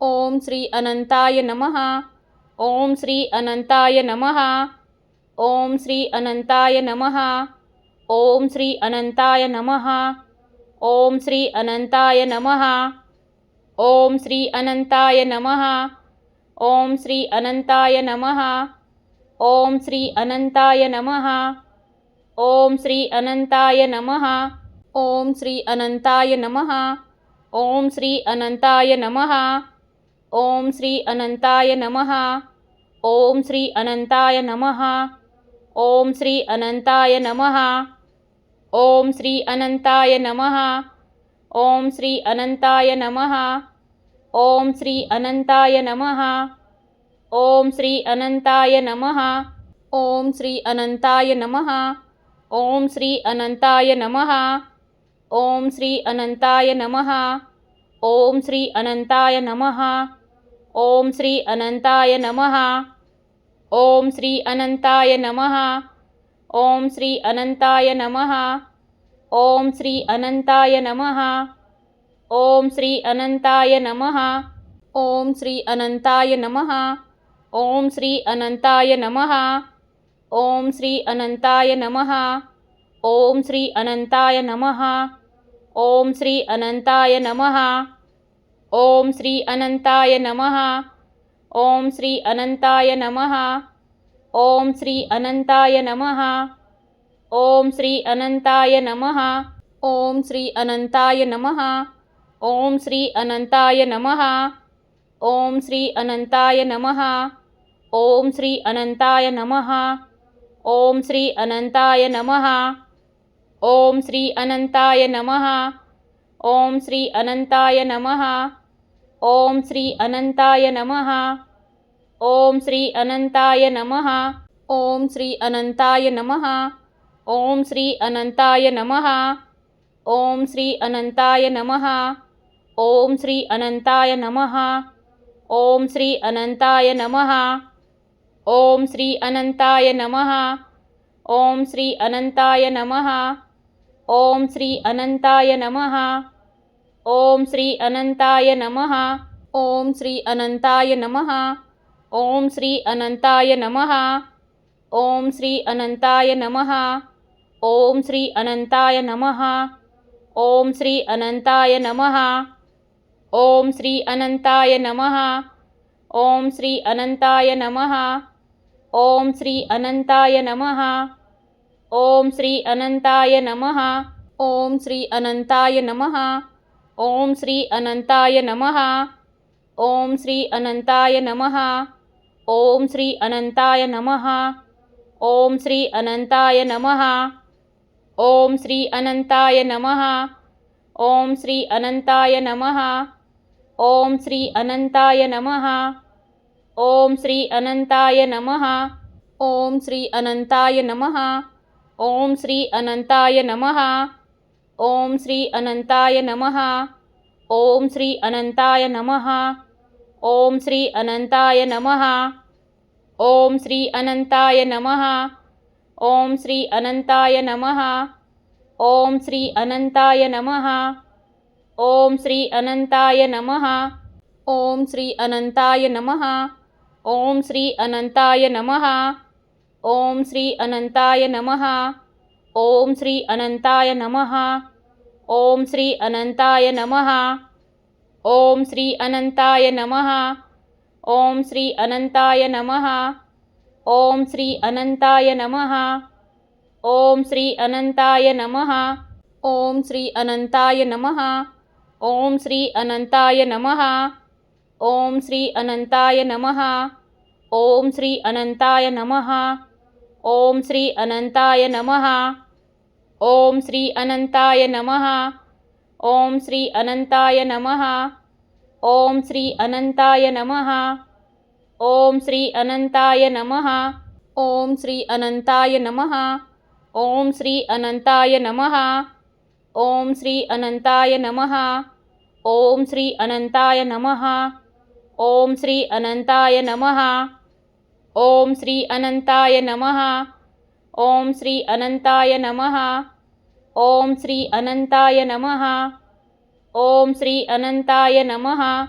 ओम श्री अनंताय नमहा ओम श्री अनंताय नमहा ओम श्री अनंताय नमहा ओम श्री अनंताय नमहा ओम श्री अनंताय नमहा ओम श्री अनंताय नमहा ओम श्री अनंताय नमहा ओम श्री अनंताय नमहा ओम श्री अनंताय नमहा ओम श्री अनंताय नमहा ओम श्री अनंताय नमः ओम श्री अनंताय नमः ओम श्री अनंताय नमः ओम श्री अनंताय नमः ओम श्री अनंताय नमः ओम श्री अनंताय नमः ओम श्री अनंताय नमः ओम श्री अनंताय नमः ओम श्री अनंताय नमः ओम श्री अनंताय नमः ओम श्री अनंताय नमः ओम श्री अनंताय नमः ओम श्री अनंताय नमः ओम श्री अनंताय नमः ओम श्री अनंताय नमः ओम श्री अनंताय नमः ओम श्री अनंताय नमः ओम श्री अनंताय नमः ओम श्री अनंताय नमः ओम श्री अनंताय नमः ओम श्री अनंताय नमः ओम श्री अनंताय नमः ॐ श्री अनन्ताय नमः ॐ श्री अनंताय नमः ॐ श्री अनंताय नमः ॐ श्री अनंताय नमः ॐ श्री अनंताय नमः ॐ श्री अनंताय नमः ॐ श्री अनंताय नमः ॐ श्री अनन्ताय नमः ॐ श्री अनंताय नमः ॐ श्री अनंताय नमः ॐ श्री अनन्ताय नमः ओम श्री अनंताय नमहा ओम श्री अनंताय नमहा ओम श्री अनंताय नमहा ओम श्री अनंताय नमहा ओम श्री अनंताय नमहा ओम श्री अनंताय नमहा ओम श्री अनंताय नमहा ओम श्री अनंताय नमहा ओम श्री अनंताय नमहा ओम श्री अनंताय नमः ओम श्री अनंताय नमः ओम श्री अनंताय नमः ओम श्री अनंताय नमः ओम श्री अनंताय नमः ओम श्री अनंताय नमः ओम श्री अनंताय नमः ओम श्री अनंताय नमः ओम श्री अनंताय नमः ओम श्री अनंताय नमः ओम श्री अनंताय नमः ओम श्री अनंताय नमः ओम श्री अनंताय नमः ओम श्री अनंताय नमः ओम श्री अनंताय नमः ओम श्री अनंताय नमः ओम श्री अनंताय नमः ओम श्री अनंताय नमः ओम श्री अनंताय नमः ओम श्री अनंताय नमः ओम श्री अनंताय नमः ओम श्री अनंताय नमः ओम श्री अनंताय नमहा ओम श्री अनंताय नमहा ओम श्री अनंताय नमहा ओम श्री अनंताय नमहा ओम श्री अनंताय नमहा ओम श्री अनंताय नमहा ओम श्री अनंताय नमहा ओम श्री अनंताय नमहा ओम श्री अनंताय नमहा ओम श्री अनंताय नमः ओम श्री अनंताय नमः ओम श्री अनंताय नमः ओम श्री अनंताय नमः ओम श्री अनंताय नमः ओम श्री अनंताय नमः ओम श्री अनंताय नमः ओम श्री अनंताय नमः ओम श्री अनंताय नमः ओम श्री अनंताय नमः ओम श्री अनंताय नमः ओम श्री अनंताय नमः ओम श्री अनंताय नमः ओम श्री अनंताय नमः ओम श्री अनंताय नमः ओम श्री अनंताय नमः ओम श्री अनंताय नमः ओम श्री अनंताय नमः ओम श्री अनंताय नमः ओम श्री अनंताय नमः ओम श्री अनंताय नमः ओम श्री अनंताय नमहा ओम श्री अनंताय नमहा ओम श्री अनंताय नमहा ओम श्री अनंताय नमहा